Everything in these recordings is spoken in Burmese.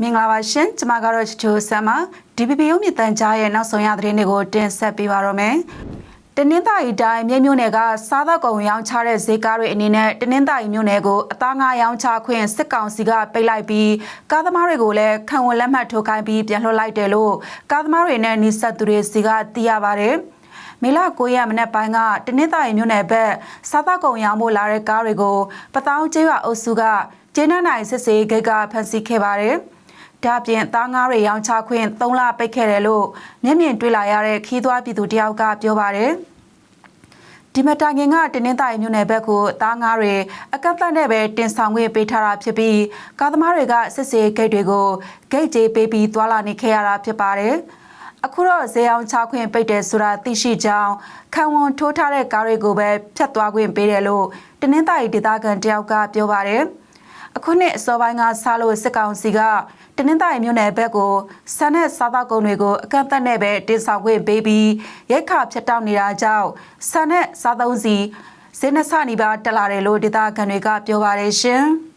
မင်္ဂလာပါရှင်ကျမကတော့ချချိုဆမ်ပါ DPP ရုံးမြင့်တန်ကြားရဲ့နောက်ဆုံးရသတင်းတွေကိုတင်ဆက်ပေးပါရမယ်တနင်္သာရီတိုင်းမြို့မြို့နယ်ကစားသောက်ကုန်ရောင်းချတဲ့ဈေးကားတွေအနေနဲ့တနင်္သာရီမြို့နယ်ကိုအသားငါရောင်းချခွင့်စစ်ကောင်စီကပိတ်လိုက်ပြီးကားသမားတွေကိုလည်းခံဝန်လက်မှတ်ထိုးခိုင်းပြီးပြန်လွှတ်လိုက်တယ်လို့ကားသမားတွေနဲ့နှိဆက်သူတွေစီကသိရပါတယ် မေလ9ရက်မနေ့ပိုင်းကတနင်္သာရီမြို့နယ်ဘက်စားသောက်ကုန်ရောင်းဖို့လာတဲ့ကားတွေကိုပတောင်းကျေးရွာအုပ်စုကကျေးနန်းနိုင်စစ်စေးဂိတ်ကဖမ်းဆီးခဲ့ပါတယ်။ဒါပြင်သားငါးတွေရောင်းချခွင့်3လပိတ်ခဲ့တယ်လို့မျက်မြင်တွေ့လာရတဲ့ခီးသွွားပြည်သူတယောက်ကပြောပါတယ်။ဒီမတိုင်ခင်ကတင်းနှင်းတိုင်မြို့နယ်ဘက်ကိုသားငါးတွေအကန့်အသတ်နဲ့ပဲတင်ဆောင်ခွင့်ပေးထားတာဖြစ်ပြီးကားသမားတွေကစစ်စေးဂိတ်တွေကိုဂိတ်ကြေးပေးပြီးသွာလာနေခဲ့ရတာဖြစ်ပါတယ်။ အခုတော့ဈေးအောင်ချခွင့်ပိတ်တယ်ဆိုတာသိရှိကြောင်းခံဝန်ထိုးထားတဲ့ကားတွေကိုပဲဖြတ်သွားခွင့်ပေးတယ်လို့တင်းနှင်းတိုင်ဒေသခံတယောက်ကပြောပါတယ်။အခုနှစ်အစောပိုင်းကစလို့စစ်ကောင်စီကတနင်္သာရီမြို့နယ်ဘက်ကိုဆန်နဲ့စားသောက်ကုန်တွေကိုအကန့်အသတ်နဲ့ပဲတင်ဆောင်ခွင့်ပေးပြီးရိုက်ခါဖြတ်တောက်နေတာကြောင့်ဆန်နဲ့စားသုံးစီဈေးနှဆနီးပါးတက်လာတယ်လို့ဒေသခံတွေကပြောပါတယ်ရှင်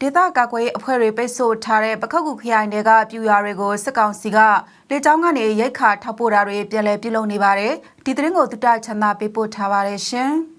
ဒေသကာကွယ်ရေးအဖွဲ့တွေပိတ်ဆို့ထားတဲ့ပခုတ်ကူခရိုင်တွေကပြူရွာတွေကိုစစ်ကောင်စီကလေကြောင်းကနေရိုက်ခါထောက်ပို့တာတွေပြန်လည်ပြုလုပ်နေပါတယ်ဒီသတင်းကိုတုတချမ်းသာပေးပို့ထားပါတယ်ရှင်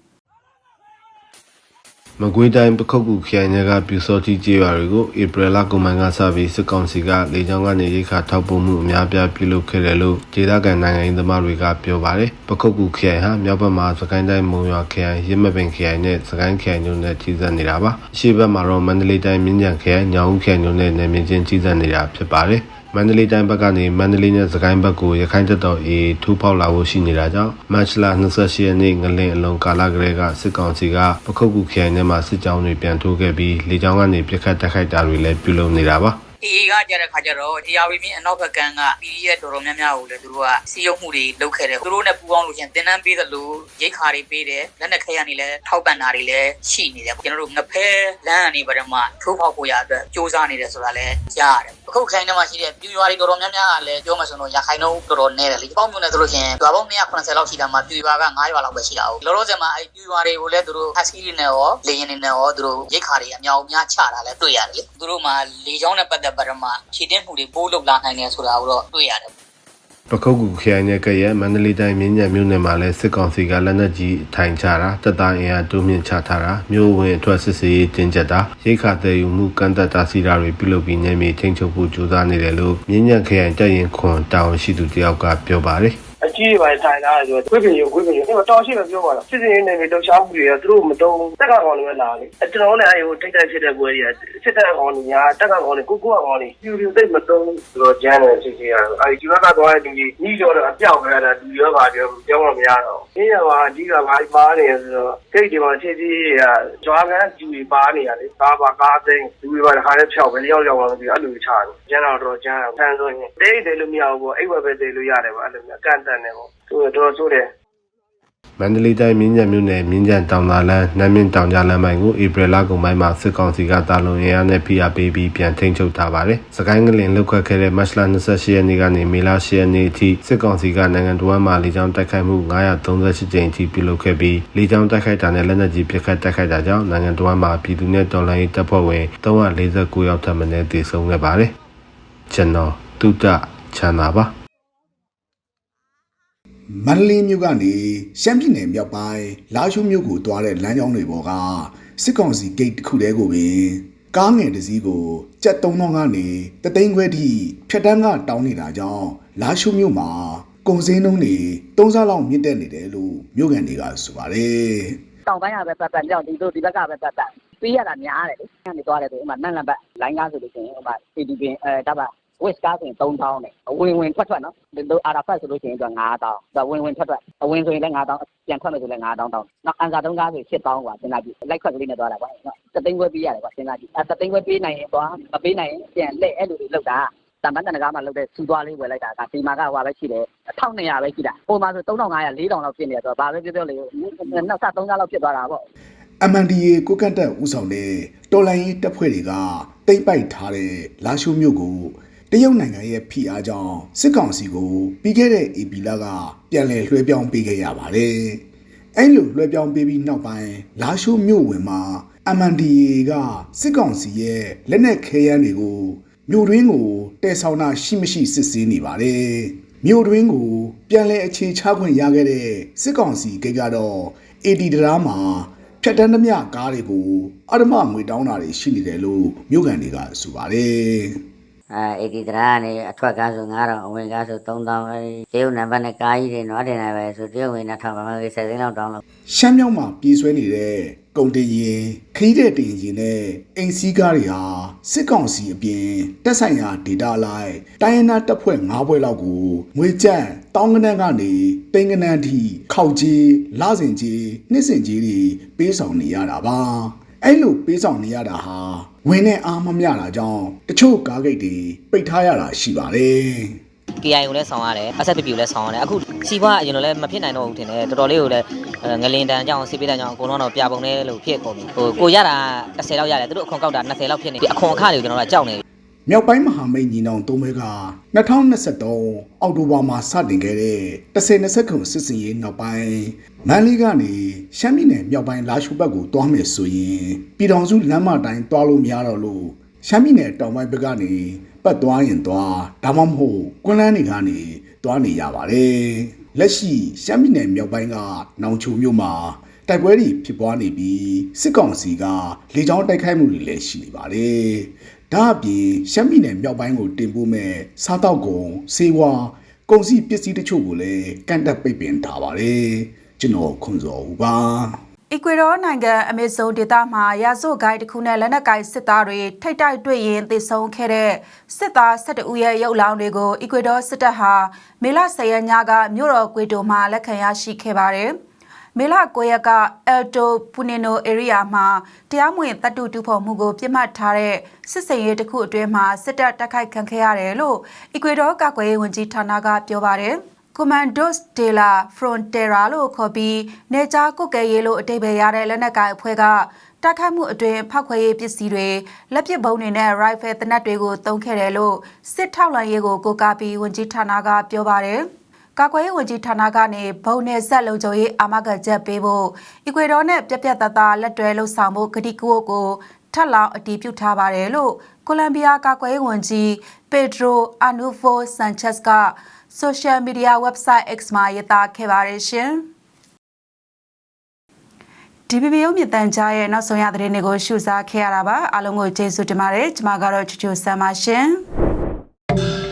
မကွေးတိုင်းပခုတ်ကူခရိုင်နယ်ကပြူစောတိကျေးရွာတွေကိုဧပြီလကုန်ပိုင်းကစပြီးစစ်ကောင်စီကလေကြောင်းကနေရိတ်ခါထောက်ပို့မှုအများပြားပြုလုပ်ခဲ့တယ်လို့ဒေသခံနိုင်ငံရေးသမားတွေကပြောပါတယ်။ပခုတ်ကူခရိုင်ဟာမြောက်ဘက်မှာစကိုင်းတိုင်းမုံရွာခရိုင်ရစ်မပင်ခရိုင်နဲ့စကိုင်းခရိုင်တို့နဲ့ကြီးစပ်နေတာပါ။အရှေ့ဘက်မှာတော့မန္တလေးတိုင်းမြင်းကြံခရိုင်ညောင်ဦးခရိုင်တို့နဲ့နယ်မြေချင်းကြီးစပ်နေတာဖြစ်ပါတယ်။ မန္တလေးတိုင်းဘက်ကနေမန္တလေးနဲ့စကိုင်းဘက်ကိုရခိုင်တပ်တော်အေထူးပေါက်လာဖို့ရှိနေတာကြောင့်မတ်လ28ရက်နေ့ငလင်အလုံးကာလကလေးကစစ်ကောင်စီကပခုတ်ကူခရိုင်ထဲမှာစစ်ကြောင်းတွေပြန်ထိုးခဲ့ပြီးလေကြောင်းကနေပြစ်ခတ်တက်ခိုက်တာတွေလည်းပြုလုပ်နေတာပါ အေအေကကြတဲ့ခါကျတော့တရားဝီမင်းအနောက်ဘက်ကန်က PDF တော်တော်များများကိုလည်းသူတို့ကစီယုံမှုတွေလုပ်ခဲ့တယ်သူတို့နဲ့ပူးပေါင်းလို့ရှရင်တင်နန်းပေးသလိုရိတ်ခါတွေပေးတယ်လက်နက်ခဲရနေလဲထောက်ပံ့တာတွေလည်းရှိနေတယ်ကျွန်တော်တို့ငဖဲလမ်းအနေပရမထိုးဖောက်ဖို့ရအတွက်စ조사နေတယ်ဆိုတာလည်းကြားရတယ်အခုခိုင်ထဲမှာရှိတဲ့ပြူရွာတွေတော်တော်များများကလည်းပြောမှဆိုတော့ရခိုင်တော့တော်တော်နဲတယ်လေပေါင်းမျိုးနဲ့ဆိုလို့ရှရင်ရွာပေါင်း180လောက်ရှိတာမှာပြူရွာက9ရွာလောက်ပဲရှိတာဟုတ်လောလောဆယ်မှာအဲ့ပြူရွာတွေကိုလည်းသူတို့ဟက်စကီတွေနဲ့ရောလေရင်တွေနဲ့ရောသူတို့ရိတ်ခါတွေအများအများချတာလည်းတွေ့ရတယ်လေသူတို့မှာလေချောင်းနဲ့ပတ်သက်ပရမဖြည့်တင်းမှုတွေပိုးလောက်လာနိုင်တယ်ဆိုတာကိုတော့တွေ့ရတယ်ပခုတ်ကူခရိုင်နဲ့ကရဲ့မန္တလေးတိုင်းမြင်းညံမြို့နယ်မှာလည်းစစ်ကောင်စီကလက်နက်ကြီးထိုင်ချတာတပ်သားအင်အားတိုးမြင့်ချထားတာမြို့ဝင်အထွက်စစ်စေးတင်းကျပ်တာရိတ်ခါတည်ယူမှုကန့်သက်တာစီတာတွေပြုလုပ်ပြီးနေမြေချင်းချုပ်ဖို့ကြိုးစားနေတယ်လို့မြင်းညံခရိုင်တပ်ရင်ခွန်တာဝန်ရှိသူတယောက်ကပြောပါတယ် အကြီးတွေပိုင်းထိုင်လာတယ်ဆိုတော့ခွေးပင်ရုပ်ခွေးပင်ရုပ်အဲ့တော့တောင်းရှိမှပြောပါတော့စစ်စင်နေနေလှုပ်ရှားမှုတွေကသူတို့မတုံးတက်ကကောင်တွေပဲလာလေအကျွန်တော်လည်းအဲ့ဟိုထိတ်တိုက်ဖြစ်တဲ့ပွဲတွေကစစ်တပ်ကောင်တွေညာတက်ကကောင်တွေကိုကိုကောင်တွေပြူပြူသိမတုံးဆိုတော့ကျန်းတယ်စစ်စီရတော့အဲ့ဒီကသွားတဲ့လူကြီးညီကျော်တော့အပြောက်ပဲအဲ့ဒါလူရောပါပြောပြောမှမရတော့အင်းရောအကြီးကဘာပါနေဆိုတော့ဂိတ်ဒီမှာခြေကြီးကကြွားကန်ကျူတွေပါနေရတယ်ကားပါကားသိန်းလူတွေပါတစ်ခါတည်းဖြောက်ပဲလျောက်လျောက်လာလို့အဲ့လိုချတယ်ကျန်းတော့တော့ကျန်းတယ်ဆန်းဆိုရင်တိတ်တယ်လို့မရဘူးပေါ့အိတ်ဝက်ပဲတိတ်လို့ရတယ်ပေါ့အဲ့လိုမျိုးကန့်တန်တယ်ပေါ့သူတော်ဆိုးတယ်မန္တလေးတိုင်းမြင်းညံမြို့နယ်မြင်းကြံတောင်သာလန်းနမ်းမြင့်တောင်ကြားလမ်းပိုင်းကိုဧပြီလကုန်ပိုင်းမှာစစ်ကောင်စီကတာလွန်ရအားနဲ့ဖိအားပေးပြီးပြန်ထိန်းချုပ်ထားပါတယ်။စကိုင်းငလင်လောက်ခတ်ခဲ့တဲ့မတ်လ28ရက်နေ့ကနေမေလ10ရက်နေ့အထိစစ်ကောင်စီကနိုင်ငံတော်ဝန်မှလေကြောင်းတိုက်ခိုက်မှု938ကြိမ်အထိပြုလုပ်ခဲ့ပြီးလေကြောင်းတိုက်ခိုက်တာနဲ့လက်နက်ကြီးပစ်ခတ်တိုက်ခိုက်တာကြောင့်နိုင်ငံတော်ဝန်မှပြည်သူနဲ့တော်လှန်ရေးတပ်ဖွဲ့ဝင်349ယောက်ထပ်မံတေဆုံးခဲ့ပါတယ်။ကျွန်တော်တုဒ္ဒချမ်းသာပါ မန္တလေးမြို့ကနေရှမ်းပြည်နယ်မြောက်ပိုင်းလာရှိုးမြို့ကိုသွားတဲ့လမ်းကြောင်းတွေပေါ်ကစစ်ကောင်စီဂိတ်တစ်ခုတည်းကိုပင်ကားငယ်တစ်စီးကိုကြက်3000ကနေတသိန်းခွဲထိဖြတ်တန်းကတောင်းနေတာကြောင့်လာရှိုးမြို့မှာကုန်စည်နှုန်းတွေ3ဆလောက်မြင့်တက်နေတယ်လို့မြို့ကန်တွေကဆိုပါတယ်တောင်ပိုင်းကပဲပတ်ပတ်ကြောင့်ဒီတို့ဒီဘက်ကပဲပတ်ပတ်ပေးရတာများတယ်လေ။ညနေသွားတယ်ဆိုဥမာနန့်လန့်ဘက်လိုင်းကားဆိုလို့ရှိရင်ဥမာ ADP အဲဒါပါ West ကားဆိုရင်3000နဲ့အဝင်ဝင်ထွက်ထွက်နော်ဒီလို Arafat ဆိုလို့ရှိရင်သူက9000ဒါဝင်ဝင်ထွက်ထွက်အဝင်ဆိုရင်လည်း9000ပြန်ထွက်မယ်ဆိုလည်း9000တောင်းနောက်အန်စာတုံးကားဆို7000กว่าစဉ်းစားကြည့်လိုက်ခွက်ကလေးနဲ့သွားတာကွာနော်တသိန်းခွဲပေးရတယ်ကွာစဉ်းစားကြည့်အဲတသိန်းခွဲပေးနိုင်ရင်သွားမပေးနိုင်ရင်ပြန်လက်အဲ့လိုတွေလောက်တာတမန်တန်ကားမှာလောက်တဲ့စူသွားလေးဝယ်လိုက်တာကဒီမှာကဟွာပဲရှိတယ်1200ပဲရှိတာပုံမှန်ဆို3500 4000လောက်ဖြစ်နေတယ်ဆိုတော့ဘာပဲပြောပြောလေနောက်ဆက်3000လောက်ဖြစ်သွားတာပေါ့ MNDA ကိုကန့်တက်ဦးဆောင်တဲ့တော်လိုင်းရေးတပ်ဖွဲ့တွေကတိမ့်ပိုက်ထားတဲ့လာရှိုးမြို့ကို တရုတ်နိုင်ငံရဲ့ဖိအားကြောင့်စစ်ကောင်စီကိုပြီးခဲ့တဲ့ AP လကပြန်လည်လွှဲပြောင်းပေးခဲ့ရပါတယ်အဲ့လိုလွှဲပြောင်းပေးပြီးနောက်ပိုင်းလာရှိုးမြို့ဝင်မှာ MNDAA ကစစ်ကောင်စီရဲ့လက်နက်ခဲယမ်းတွေကိုမြို့တွင်းကိုတဲဆောင်တာရှိမရှိစစ်ဆေးနေပါတယ်မြို့တွင်းကိုပြန်လည်အခြေချခွင့်ရခဲ့တဲ့စစ်ကောင်စီကိတ်ကတော့ AD တရားမှာဖြတ်တန်းသမျှကားတွေကိုအဓမ္မငွေတောင်းတာတွေရှိနေတယ်လို့မြို့ကန်တွေကဆိုပါတယ် အဲအေဒီတရာကနေအထွက်ကားဆို9000အဝင်ကားဆို3000အဲဒီကျေးဥနံပါတ်နဲ့ကားကြီးတွေနွားတင်နေပဲဆိုတရုတ်ဝင်2000ဘာမှကိစ္စသိန်းလောက်တောင်းလို့ရှမ်းမြောက်မှာပြေးဆွဲနေတဲ့ကုန်တင်ရင်ခရီးတဲ့တင်ရင်နဲ့အိမ်စီးကားတွေဟာစစ်ကောင်စီအပြင်တက်ဆိုင်ရာဒေတာလိုက်တိုင်းရင်းသားတပ်ဖွဲ့၅ဘွဲလောက်ကိုငွေကြမ်းတောင်းကနန်းကနေတိန်ကနန်းထိခောက်ကြီးလစဉ်ကြီးနှစ်စဉ်ကြီးတွေပေးဆောင်နေရတာပါ အဲ့လိုပေးဆောင်နေရတာဟာဝင်နဲ့အားမမျှတာကြောင့်တချို့ကားဂိတ်တွေပိတ်ထားရတာရှိပါတယ် KI ကိုလည်းဆောင်းရတယ် SFP ကိုလည်းဆောင်းရတယ်အခုစီပွားအရင်လိုလည်းမဖြစ်နိုင်တော့ဘူးထင်တယ်တော်တော်လေးကိုလည်းငလင်တန်ကြောင်စီပေးတန်ကြောင်အကုန်လုံးတော့ပြပုံနေလို့ဖြစ်ကုန်ပြီဟိုကိုရတာ10လောက်ရတယ်သူတို့အခွန်ကောက်တာ20လောက်ဖြစ်နေပြီအခွန်အခတွေကိုကျွန်တော်ကကြောက်နေမြောက်ပိုင်းမဟာမိတ်ညီနောင်သုံးဘဲက2023အောက်တိုဘာမှာစတင်ခဲ့တဲ့10-20ခုစစ်စင်ရေးနောက်ပိုင်း မန္တလေးကနေရှမ်းပြည်နယ်မြောက်ပိုင်းလာရှုဘက်ကိုတွားမယ်ဆိုရင်ပြည်တော်စုလမ်းမတိုင်းတွားလို့မရတော့လို့ရှမ်းပြည်နယ်တောင်ပိုင်းဘက်ကနေပတ်သွားရင်သွားဒါမှမဟုတ်ကွန်းလန်းတွေကနေတွားနေရပါတယ်လက်ရှိရှမ်းပြည်နယ်မြောက်ပိုင်းကနောင်ချိုမြို့မှာတိုက်ပွဲတွေဖြစ်ပွားနေပြီးစစ်ကောင်စီကလေကြောင်းတိုက်ခိုက်မှုတွေလည်းရှိနေပါတယ်။ဒါအပြင်ရှမ်းပြည်နယ်မြောက်ပိုင်းကိုတင်ပို့မဲ့စားတောက်ကုန်စေဝါကုန်စည်ပစ္စည်းတချို့ကိုလည်းကန့်တက်ပိတ်ပင်ထားပါတယ်။ ကျွန်တော်ခွန်စောဦးပါ။အီကွေဒေါနိုင်ငံအမေဇုန်ဒေသမှာရာဇဝတ်ဂိုင်းတစ်ခုနဲ့လက်နက်ကိုင်စစ်သားတွေထိတ်တိုက်တွေ့ရင်သေဆုံးခဲ့တဲ့စစ်သား12ဦးရဲ့ရုပ်လောင်းတွေကိုအီကွေဒေါစစ်တပ်ဟာမေလ10ရက်ညကမြို့တော်ကွေတိုမှာလက်ခံရရှိခဲ့ပါတယ်။မေလ9ရက်က Alto Punino area မှာတရားမဝင်တပ်တုတူဖို့မှုကိုပြစ်မှတ်ထားတဲ့စစ်စင်ရေးတစ်ခုအတွင်းမှာစစ်တပ်တိုက်ခိုက်ခံခဲ့ရတယ်လို့အီကွေဒေါကာကွယ်ရေးဝန်ကြီးဌာနကပြောပါတယ်။ Commandos de la Frontera လို့ခေါ်ပြီးနေကြားကုတ်ကဲရေးလို့အတိတ်ပဲရတဲ့လက်နက်ကိုင်အဖွဲ့ကတိုက်ခိုက်မှုအတွင်းဖောက်ခွဲရေးပစ္စည်းတွေလက်ပစ်ဗုံးတွေနဲ့ rifle တနက်တွေကိုတုံးခဲ့တယ်လို့စစ်ထောက်လှမ်းရေးကိုကိုးကားပြီးဝန်ကြီးဌာနကပြောပါတယ်။ကာကွယ်ရေးဝန်ကြီးဌာနကနေဘုံနယ်ဆက်လုံခြုံရေးအာမခံချက်ပေးဖို့အီကွေဒေါနဲ့ပြက်ပြက်သားသားလက်တွဲလှုပ်ဆောင်မှုကတိကဝတ်ကိုထပ်လောင်းအတည်ပြုထားပါတယ်လို့ကိုလံဘီယာကာကွယ်ရေးဝန်ကြီးပက်ဒရိုအာနူဖိုဆန်ချက်စ်က social media website X မှာရေးသားခဲ့ပါတယ်ရှင်။ DBB ရုံးမြတန်ကြားရဲ့နောက်ဆုံးရသတင်းတွေကိုရှုစားခဲ့ရတာပါအားလုံးကိုကျေးဇူးတင်ပါတယ်ကျွန်မကတော့ချူချူဆမ်းပါရှင်။